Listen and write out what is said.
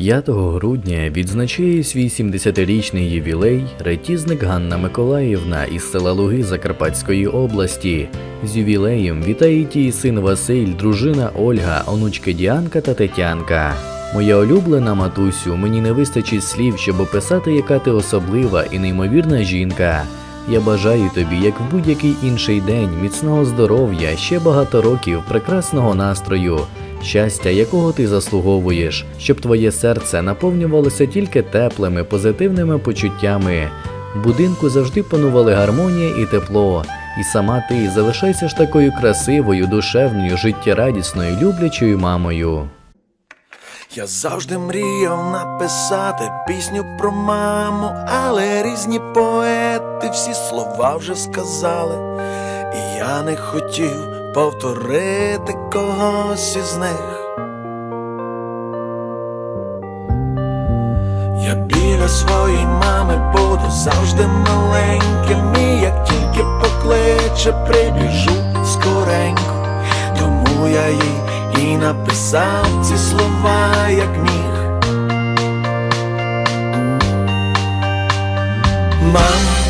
5 грудня відзначає свій 70-річний ювілей ретізник Ганна Миколаївна із села Луги Закарпатської області. З ювілеєм вітають її син Василь, дружина Ольга, онучки Діанка та Тетянка. Моя улюблена матусю, мені не вистачить слів, щоб описати, яка ти особлива і неймовірна жінка. Я бажаю тобі, як в будь-який інший день, міцного здоров'я, ще багато років, прекрасного настрою, щастя, якого ти заслуговуєш, щоб твоє серце наповнювалося тільки теплими, позитивними почуттями. В будинку завжди панували гармонія і тепло, і сама ти залишайся ж такою красивою, душевною, життєрадісною, люблячою мамою. Я завжди мріяв написати пісню про маму, але різні поети всі слова вже сказали, і я не хотів повторити когось із них. Я біля своєї мами буду завжди маленьким, і як тільки покличе, прибіжу скоренько, тому я їй і написав ці слова, як міг. Мам,